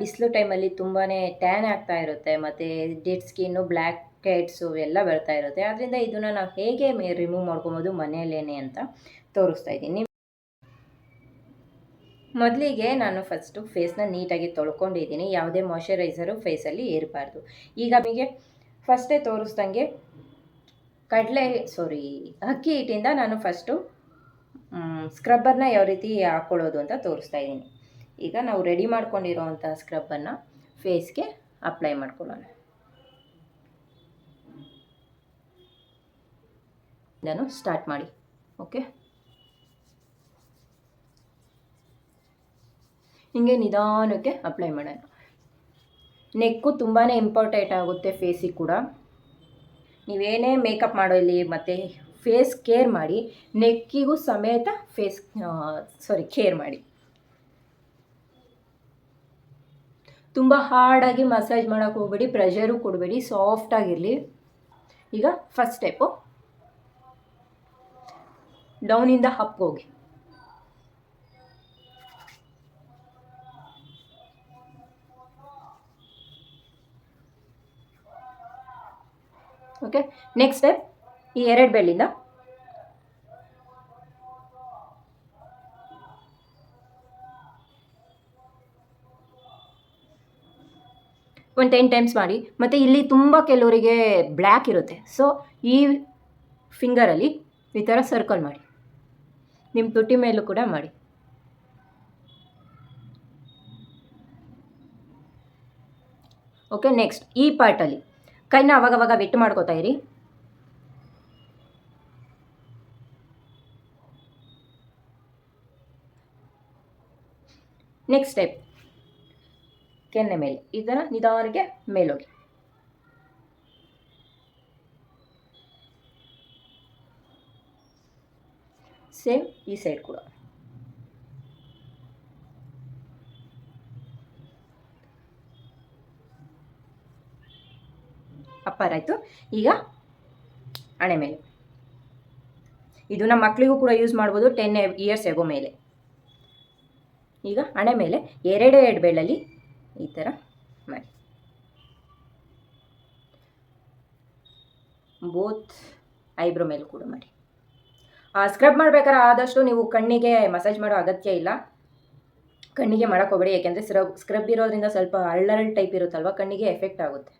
ಬಿಸಿಲು ಟೈಮಲ್ಲಿ ತುಂಬಾ ಟ್ಯಾನ್ ಆಗ್ತಾ ಇರುತ್ತೆ, ಮತ್ತು ಡೆಡ್ ಸ್ಕಿನ್ನು ಬ್ಲ್ಯಾಕ್ ಹೆಡ್ಸು ಎಲ್ಲ ಬರ್ತಾ ಇರುತ್ತೆ. ಆದ್ದರಿಂದ ಇದನ್ನು ನಾವು ಹೇಗೆ ರಿಮೂವ್ ಮಾಡ್ಕೊಬೋದು ಮನೆಯಲ್ಲೇನೆ ಅಂತ ತೋರಿಸ್ತಾ ಇದ್ದೀನಿ. ಮೊದಲಿಗೆ ನಾನು ಫಸ್ಟು ಫೇಸ್ನ ನೀಟಾಗಿ ತೊಳ್ಕೊಂಡಿದ್ದೀನಿ. ಯಾವುದೇ ಮಾಯ್ಶ್ಚರೈಸರು ಫೇಸಲ್ಲಿ ಇರಬಾರ್ದು ಈಗ ನಮಗೆ ಫಸ್ಟೇ ತೋರಿಸ್ದಂಗೆ ಕಡಲೆ ಸಾರಿ ಅಕ್ಕಿ ಹಿಟ್ಟಿಂದ ನಾನು ಫಸ್ಟು ಸ್ಕ್ರಬ್ಬರ್ನ ಯಾವ ರೀತಿ ಹಾಕ್ಕೊಳ್ಳೋದು ಅಂತ ತೋರಿಸ್ತಾ ಇದ್ದೀನಿ. ಈಗ ನಾವು ರೆಡಿ ಮಾಡ್ಕೊಂಡಿರೋವಂಥ ಸ್ಕ್ರಬ್ಬನ್ನು ಫೇಸ್ಗೆ ಅಪ್ಲೈ ಮಾಡ್ಕೊಳ್ಳೋಣ. ನಾನು ಸ್ಟಾರ್ಟ್ ಮಾಡಿ ಓಕೆ ಹಿಂಗೆ ನಿಧಾನಕ್ಕೆ ಅಪ್ಲೈ ಮಾಡೋಣ. ನೆಕ್ಕು ತುಂಬಾ ಇಂಪಾರ್ಟೆಂಟ್ ಆಗುತ್ತೆ ಫೇಸಿಗೆ ಕೂಡ. ನೀವೇನೇ ಮೇಕಪ್ ಮಾಡೋ ಇಲ್ಲಿ ಮತ್ತು ಫೇಸ್ ಕೇರ್ ಮಾಡಿ ನೆಕ್ಕಿಗೂ ಸಮೇತ ಫೇಸ್ ಸಾರಿ ಕೇರ್ ಮಾಡಿ. ತುಂಬ ಹಾರ್ಡಾಗಿ ಮಸಾಜ್ ಮಾಡೋಕ್ಕೆ ಹೋಗಬೇಡಿ ಪ್ರೆಷರು ಕೊಡಬೇಡಿ ಸಾಫ್ಟಾಗಿರಲಿ ಈಗ ಫಸ್ಟ್ ಸ್ಟೆಪ್ಪು ಡೌನಿಂದ ಹಪ್ಗೋಗಿ ಓಕೆ ನೆಕ್ಸ್ಟ್ ಸ್ಟೆಪ್ ಈ ಎರಡು ಬೆಳ್ಳಿಂದ. ಒಂದು ಟೆನ್ ಟೈಮ್ಸ್ ಮಾಡಿ, ಮತ್ತು ಇಲ್ಲಿ ತುಂಬ ಕೆಲವರಿಗೆ ಬ್ಲ್ಯಾಕ್ ಇರುತ್ತೆ. ಸೊ ಈ ಫಿಂಗರಲ್ಲಿ ಈ ಥರ ಸರ್ಕಲ್ ಮಾಡಿ. ನಿಮ್ಮ ತುಟಿ ಮೇಲೂ ಕೂಡ ಮಾಡಿ. ಓಕೆ ನೆಕ್ಸ್ಟ್ ಈ ಪಾರ್ಟಲ್ಲಿ ಕೈನ ಅವಾಗವಾಗ ವಿಟ್ ಮಾಡ್ಕೋತಾ ಇರಿ. ನೆಕ್ಸ್ಟ್ ಸ್ಟೆಪ್ ಕೆನ್ನೆ ಮೇಲೆ. ಇದರ ನಿಧಾನಕ್ಕೆ ಮೇಲೋಗಿ. ಸೇಮ್ ಈ ಸೈಡ್ ಕೂಡ. ಅಪ್ಪರ್ ಆಯಿತು ಈಗ ಹಣೆ ಮೇಲೆ. ಇದು ನಮ್ಮ ಮಕ್ಕಳಿಗೂ ಕೂಡ ಯೂಸ್ ಮಾಡ್ಬೋದು ಟೆನ್ ಇಯರ್ಸ್ ಎಗೋ ಮೇಲೆ. ಈಗ ಹಣೆ ಮೇಲೆ ಎರಡೇ ಎರಡು ಬೆಳ್ಳಲ್ಲಿ ಈ ಥರ ಮಾಡಿ. ಬೋತ್ ಐಬ್ರೋ ಮೇಲೆ ಕೂಡ ಮಾಡಿ. ಸ್ಕ್ರಬ್ ಮಾಡ್ಬೇಕಾದ್ರೆ ಆದಷ್ಟು ನೀವು ಕಣ್ಣಿಗೆ ಮಸಾಜ್ ಮಾಡೋ ಅಗತ್ಯ ಇಲ್ಲ. ಕಣ್ಣಿಗೆ ಮಾಡಕ್ಕೆ ಹೋಗಬೇಡಿ, ಯಾಕೆಂದರೆ ಸ್ಕ್ರಬ್ ಸ್ಕ್ರಬ್ ಇರೋದ್ರಿಂದ ಸ್ವಲ್ಪ ಅಳ್ಳರಳ್ ಟೈಪ್ ಇರುತ್ತಲ್ವ, ಕಣ್ಣಿಗೆ ಎಫೆಕ್ಟ್ ಆಗುತ್ತೆ.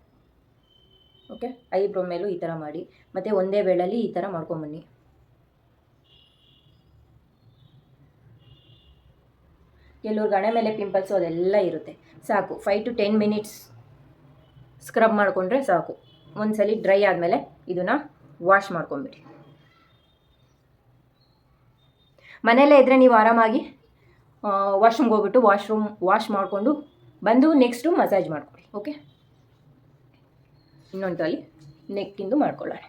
ಓಕೆ ಐಬ್ರೋ ಮೇಲೂ ಈ ಥರ ಮಾಡಿ. ಮತ್ತು ಒಂದೇ ಬೆಳ್ಳಲ್ಲಿ ಈ ಥರ ಮಾಡ್ಕೊಂಬನ್ನಿ ಕೆಲವ್ರಿಗೆ ಗಣೆ ಮೇಲೆ ಪಿಂಪಲ್ಸು ಅದೆಲ್ಲ ಇರುತ್ತೆ. ಸಾಕು five to ten minutes scrub ಮಾಡಿಕೊಂಡ್ರೆ ಸಾಕು. ಒಂದ್ಸಲಿ ಡ್ರೈ ಆದಮೇಲೆ ಇದನ್ನು ವಾಶ್ ಮಾಡ್ಕೊಂಬಿಡಿ. ಮನೆಯಲ್ಲೇ ಇದ್ದರೆ ನೀವು ಆರಾಮಾಗಿ ವಾಶ್ರೂಮ್ಗೆ ಹೋಗ್ಬಿಟ್ಟು ವಾಶ್ರೂಮ್ ವಾಶ್ ಮಾಡಿಕೊಂಡು ಬಂದು ನೆಕ್ಸ್ಟು ಮಸಾಜ್ ಮಾಡ್ಕೊಳ್ಳಿ ಓಕೆ ಇನ್ನೊಂದರಲ್ಲಿ ನೆಕ್ಕಿಂದು ಮಾಡ್ಕೊಳ್ಳೋಣ.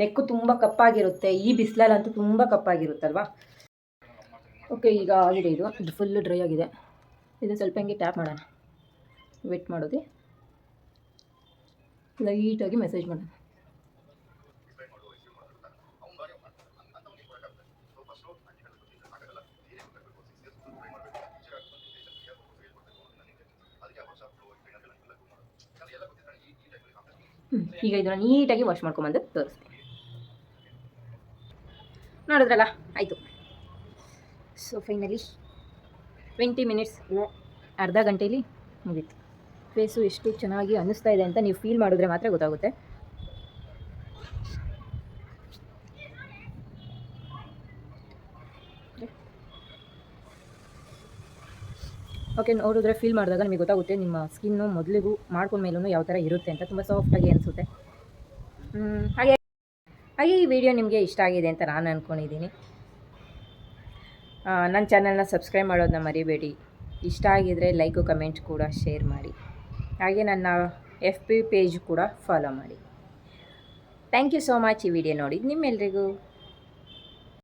ನೆಕ್ಕು ತುಂಬ ಕಪ್ಪಾಗಿರುತ್ತೆ, ಈ ಬಿಸಿಲಲ್ಲಂತೂ ತುಂಬ ಕಪ್ಪಾಗಿರುತ್ತಲ್ವಾ? ಓಕೆ, ಈಗ ಆಗಿದೆ ಇದು. ಇದು ಡ್ರೈ ಆಗಿದೆ. ಇದು ಸ್ವಲ್ಪ ಹಂಗೆ ಟ್ಯಾಪ್ ಮಾಡೋಣ. ವೆಟ್ ಮಾಡೋದು. ಲೈಟಾಗಿ ಮೆಸೇಜ್ ಮಾಡೋಣ. ಈಗ ಇದನ್ನು ನೀಟಾಗಿ ವಾಶ್ ಮಾಡ್ಕೊಂಬಂದು ತೋರಿಸ್ತೀನಿ. ನೋಡಿದ್ರಲ್ಲ, ಆಯಿತು. ಸೊ ಫೈನಲಿ ಟ್ವೆಂಟಿ ಮಿನಿಟ್ಸ್ ಅರ್ಧ ಗಂಟೇಲಿ ಮುಗೀತು. ಫೇಸು ಎಷ್ಟು ಚೆನ್ನಾಗಿ ಅನ್ನಿಸ್ತಾ ಇದೆ ಅಂತ ನೀವು ಫೀಲ್ ಮಾಡಿದ್ರೆ ಮಾತ್ರ ಗೊತ್ತಾಗುತ್ತೆ. ಓಕೆ ನೋಡಿದ್ರೆ ಫೀಲ್ ಮಾಡಿದಾಗ ನಿಮಗೆ ಗೊತ್ತಾಗುತ್ತೆ ನಿಮ್ಮ ಸ್ಕಿನ್ನು ಮೊದಲಿಗೂ ಮಾಡ್ಕೊಂಡ್ಮೇಲೂ ಯಾವ ಥರ ಇರುತ್ತೆ ಅಂತ ತುಂಬ ಸಾಫ್ಟಾಗಿ ಅನಿಸುತ್ತೆ. ಹಾಗೆ ಹಾಗೆ ಈ ವಿಡಿಯೋ ನಿಮಗೆ ಇಷ್ಟ ಆಗಿದೆ ಅಂತ ನಾನು ಅಂದ್ಕೊಂಡಿದ್ದೀನಿ ನನ್ನ ಚಾನಲ್ನ ಸಬ್ಸ್ಕ್ರೈಬ್ ಮಾಡೋದನ್ನ ಮರಿಬೇಡಿ. ಇಷ್ಟ ಆಗಿದ್ದರೆ ಲೈಕು, ಕಮೆಂಟ್ ಕೂಡ ಶೇರ್ ಮಾಡಿ. ಹಾಗೆ ನನ್ನ ಎಫ್ ಪಿ ಪೇಜ್ ಕೂಡ ಫಾಲೋ ಮಾಡಿ. ಥ್ಯಾಂಕ್ ಯು ಸೋ ಮಚ್ ಈ ವಿಡಿಯೋ ನೋಡಿ ನಿಮ್ಮೆಲ್ರಿಗೂ.